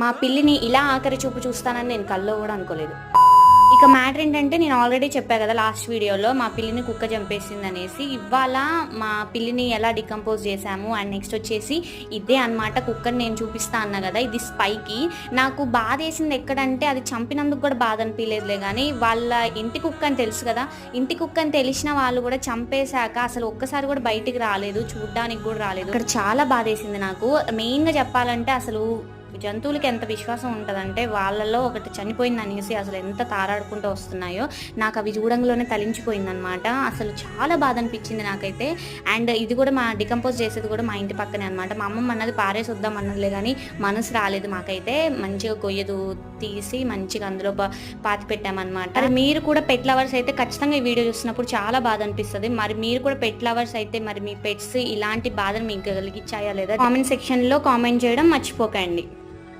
మా పిల్లిని ఇలా ఆఖరి చూపు చూస్తానని నేను కల్లో కూడా అనుకోలేదు. ఇక మ్యాటర్ ఏంటంటే నేను ఆల్రెడీ చెప్పా కదా లాస్ట్ వీడియోలో మా పిల్లిని కుక్క చంపేసింది అనేసి ఇవాళ మా పిల్లిని ఎలా డికంపోజ్ చేశాము అండ్ నెక్స్ట్ వచ్చేసి ఇదే అన్నమాట కుక్కని నేను చూపిస్తా అన్నా కదా ఇది స్పైకి. నాకు బాధ వేసింది ఎక్కడంటే అది చంపినందుకు కూడా బాధ అనిపించలేదులే కానీ వాళ్ళ ఇంటి కుక్క అని తెలుసు కదా ఇంటి కుక్క అని తెలిసిన వాళ్ళు కూడా చంపేశాక అసలు ఒక్కసారి కూడా బయటికి రాలేదు చూడ్డానికి కూడా రాలేదు. ఇక్కడ చాలా బాధ వేసింది నాకు. మెయిన్గా చెప్పాలంటే అసలు జంతువులకి ఎంత విశ్వాసం ఉంటుందంటే వాళ్ళలో ఒకటి చనిపోయింది అనేసి అసలు ఎంత తారాడుకుంటూ వస్తున్నాయో నాకు అవి చూడంలోనే తలించిపోయింది అనమాట అసలు చాలా బాధ అనిపించింది నాకైతే. అండ్ ఇది కూడా మా డికంపోజ్ చేసేది కూడా మా ఇంటి పక్కనే అనమాట మా అమ్మమ్మ అన్నది పారేసి వద్దాం అన్నదిలే కానీ మనసు రాలేదు మాకైతే. మంచిగా కొయ్యదు తీసి మంచిగా అందులో పాతి పెట్టామన్నమాట. మరి మీరు కూడా పెట్ లవర్స్ అయితే ఖచ్చితంగా ఈ వీడియో చూసినప్పుడు చాలా బాధ అనిపిస్తుంది మరి మీరు కూడా పెట్ లవర్స్ అయితే మరి మీ పెట్స్ ఇలాంటి బాధను మీకు కలిగించాయా లేదా? కామెంట్ సెక్షన్లో కామెంట్ చేయడం మర్చిపోకండి.